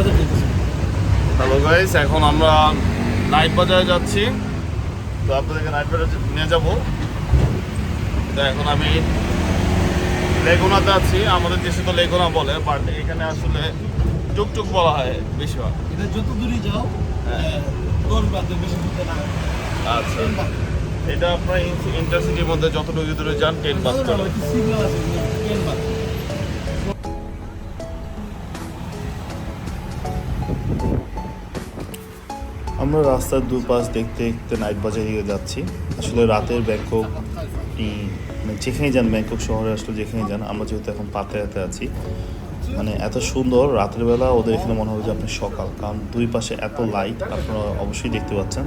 বাজার যেতেছি hello guys এখন আমরা নাইট বাজারে যাচ্ছি। তো আপনাদেরকে নাইট বাজারে নিয়ে যাব। তো এখন আমি লেগুনাতে আছি। আমাদের দেশে তো লেগুনা বলে বাট এখানে আসলে টুকটুক বলা হয় বেশিরভাগ। এটা যত দূরই যাও হ্যাঁ। দশ বাজে বেশি দূরে না। আচ্ছা। এটা আপনার ইন্টারসিটির মধ্যে যতটুকু দূরে যান ট্রেন বাস চলে। আমরা রাস্তার দুপাশ দেখতে দেখতে নাইট বাজার দিকে যাচ্ছি। আসলে রাতের ব্যাংকক মানে যেখানে যান, ব্যাংকক শহরে আসলে যেখানে যান, আমরা যেহেতু এখন পাতে হাতে আছি মানে এত সুন্দর রাতের বেলা ওদের এখানে মনে হবে যে আপনি সকাল, কারণ দুই পাশে এত লাইট আপনারা অবশ্যই দেখতে পাচ্ছেন।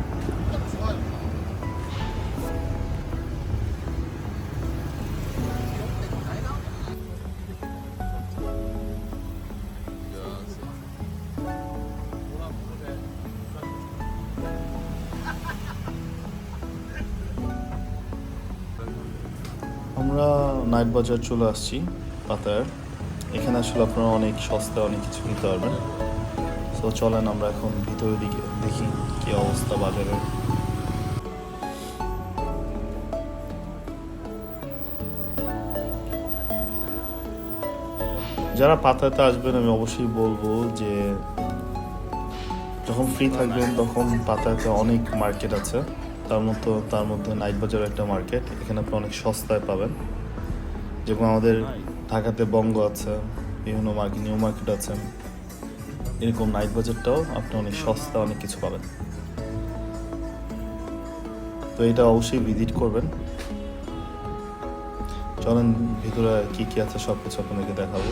আমরা নাইট বাজার চলে আসছি, পাতায়ার। এখানে আসলে আপনারা অনেক সস্তা অনেক কিছু নিতে পারবেন। তো চলেন আমরা এখন ভিতরের দিকে দেখি কি অবস্থা বাজারের। যারা পাতাতে আসবেন, আমি অবশ্যই বলব যে যখন ফ্রি থাকবেন, তখন পাতাতে অনেক মার্কেট আছে। তার মতো তার মধ্যে নাইট বাজার একটা মার্কেট এখানে আপনি অনেক সস্তায় পাবেন। যেমন আমাদের ঢাকাতে বঙ্গ আছে, বিভিন্ন মার্কেট নিউ মার্কেট আছে। এরকম নাইট বাজারটাও আপনি অনেক সস্তা অনেক কিছু পাবেন। তো এটা অবশ্যই ভিজিট করবেন। চলেন ভিতরে কি কি আছে সব কিছু আপনাদেরকে দেখাবো।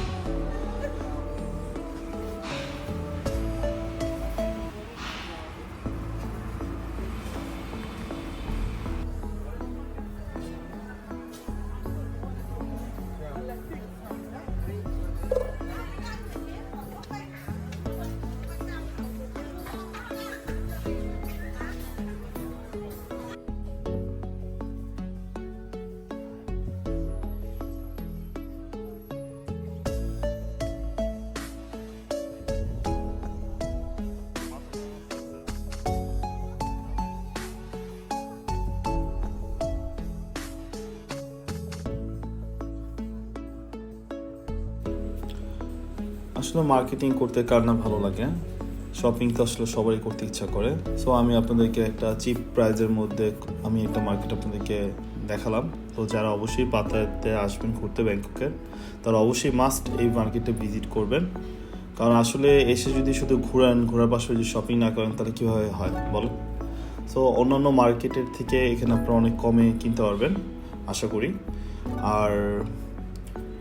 আসলে মার্কেটিং করতে কার না ভালো লাগে? শপিং তো আসলে সবারই করতে ইচ্ছা করে। সো আমি আপনাদেরকে একটা চিপ প্রাইজের মধ্যে আমি একটা মার্কেট আপনাদেরকে দেখালাম। তো যারা অবশ্যই পাতায়াতে আসবেন ঘুরতে ব্যাংককে, তারা অবশ্যই মাস্ট এই মার্কেটে ভিজিট করবেন। কারণ আসলে এসে যদি শুধু ঘুরান, ঘোরার পাশে যদি শপিং না করেন, তাহলে কীভাবে হয় বলেন সো অন্যান্য মার্কেটের থেকে এখানে আপনারা অনেক কমে কিনতে পারবেন, আশা করি। আর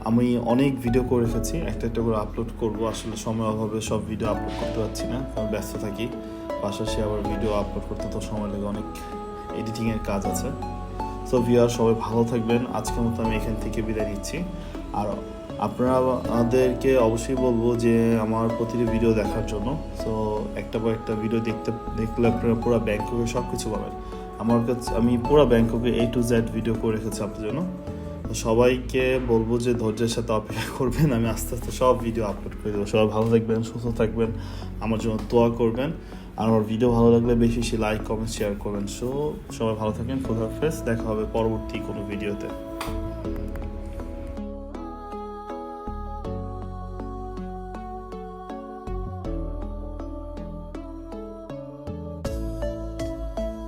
আমি অনেক ভিডিও করে রেখেছি একটা একটা করে আপলোড করব। আসলে সময় অভাবে সব ভিডিও আপলোড করতে পারছি না, কারণ ব্যস্ত থাকি। পাশাপাশি আবার ভিডিও আপলোড করতে তো সময় লাগে, অনেক এডিটিংয়ের কাজ আছে। সো ভিউয়ার সবাই ভালো থাকবেন। আজকের মতো আমি এখান থেকে বিদায় নিচ্ছি। আর আপনারা আমাদেরকে অবশ্যই বলব যে, আমার প্রতিটি ভিডিও দেখার জন্য। সো একটা পর একটা ভিডিও দেখতে, দেখলে আপনারা পুরো ব্যাংককে সব কিছু পাবেন। আমার কাছে, আমি পুরো ব্যাংককে এ টু জেড ভিডিও করে রেখেছি আপনার জন্য। তো সবাইকে বলব যে ধৈর্যের সাথে অপেক্ষা করবেন। আমি আস্তে আস্তে সব ভিডিও আপলোড করে দেবো। সবাই ভালো থাকবেন, সুস্থ থাকবেন। আমার জন্য দোয়া করবেন। আর আমার ভিডিও ভালো লাগলে বেশি বেশি লাইক কমেন্ট শেয়ার করবেন। সো সবাই ভালো থাকবেন। খোদা হাফেজ। দেখা হবে পরবর্তী কোনো ভিডিওতে